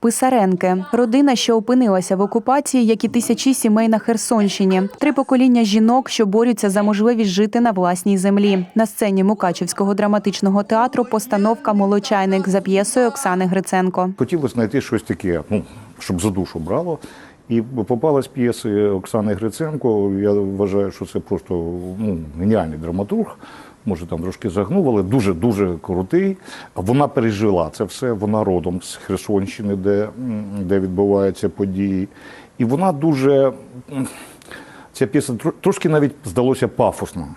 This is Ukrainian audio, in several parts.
Писаренки родина, що опинилася в окупації, як і тисячі сімей на Херсонщині. Три покоління жінок, що борються за можливість жити на власній землі. На сцені Мукачівського драматичного театру постановка Молочайник за п'єсою Оксани Гриценко. Хотілося знайти щось таке, ну, щоб за душу брало. І попалась п'єси Оксани Гриценко. Я вважаю, що це просто ну, геніальний драматург. Може, там трошки загнув, але дуже-дуже крутий. Вона пережила це все, вона родом з Херсонщини, де, де відбуваються події. І вона дуже. Ця п'єса трошки навіть здалося пафосно.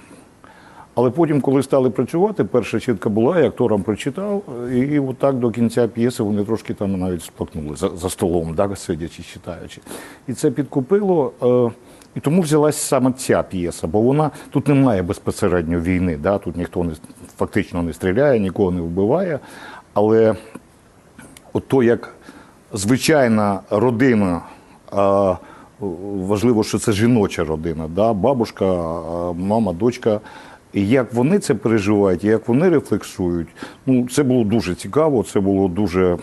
Але потім, коли стали працювати, перша чітка була, я акторам прочитав, і отак до кінця п'єси вони трошки там навіть сплакнули за, за столом, так, сидячи, читаючи. І це підкупило. Е, і тому взялась саме ця п'єса, бо вона тут немає безпосередньо війни, да, тут ніхто не, фактично не стріляє, нікого не вбиває. Але от то, як звичайна родина, важливо, що це жіноча родина, да? бабушка, мама, дочка. І як вони це переживають, як вони рефлексують, ну це було дуже цікаво, це було дуже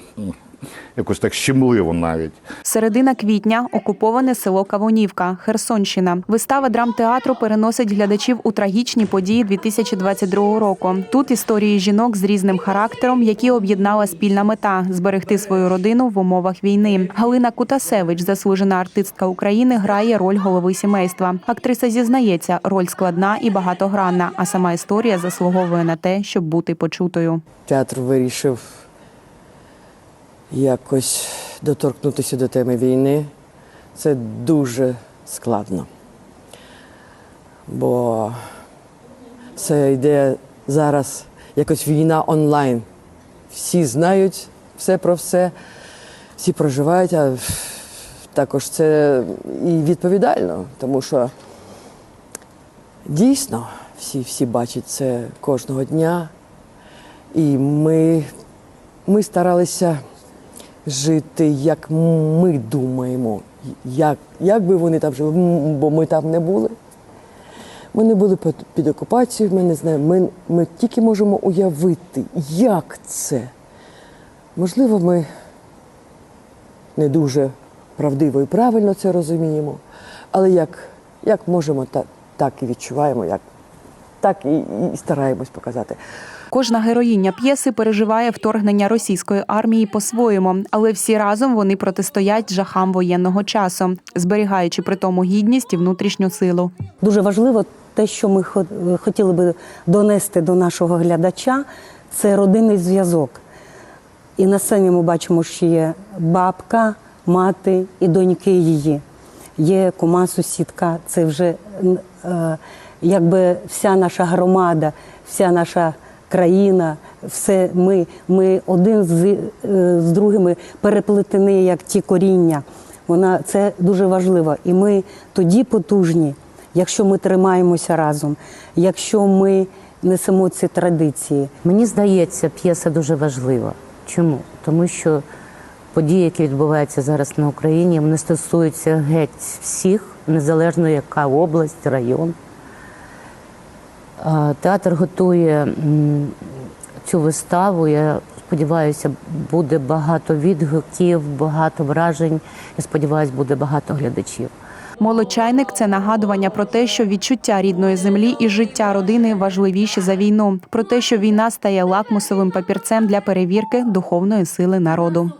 якось так щемливо навіть. Середина квітня окуповане село Кавунівка, Херсонщина. Вистава драмтеатру переносить глядачів у трагічні події 2022 року. Тут історії жінок з різним характером, які об'єднала спільна мета зберегти свою родину в умовах війни. Галина Кутасевич, заслужена артистка України, грає роль голови сімейства. Актриса зізнається, роль складна і багатогранна, а сама історія заслуговує на те, щоб бути почутою. Театр вирішив якось доторкнутися до теми війни. Це дуже складно. Бо це йде зараз якось війна онлайн. Всі знають все про все, всі проживають, а також це і відповідально, тому що дійсно всі, всі бачать це кожного дня. І ми, ми старалися жити, як ми думаємо, як, як би вони там жили, бо ми там не були. Ми не були під, під окупацією, ми не знаємо. Ми, ми тільки можемо уявити, як це. Можливо, ми не дуже правдиво і правильно це розуміємо, але як, як можемо, так, так і відчуваємо, як, так і, і стараємось показати. Кожна героїня п'єси переживає вторгнення російської армії по-своєму, але всі разом вони протистоять жахам воєнного часу, зберігаючи при тому гідність і внутрішню силу. Дуже важливо те, що ми хо- хотіли би донести до нашого глядача, це родинний зв'язок. І на сцені ми бачимо, що є бабка, мати і доньки її. Є кума сусідка, це вже е, якби вся наша громада, вся наша країна, все ми, ми один з, е, з другими переплетені, як ті коріння. Вона це дуже важливо. І ми тоді потужні, якщо ми тримаємося разом, якщо ми несемо ці традиції. Мені здається, п'єса дуже важлива. Чому? Тому що події, які відбуваються зараз на Україні, вони стосуються геть всіх, незалежно яка область, район. А, Театр готує цю виставу. Я сподіваюся, буде багато відгуків, багато вражень. Я сподіваюся, буде багато глядачів. Молочайник це нагадування про те, що відчуття рідної землі і життя родини важливіші за війну, про те, що війна стає лакмусовим папірцем для перевірки духовної сили народу.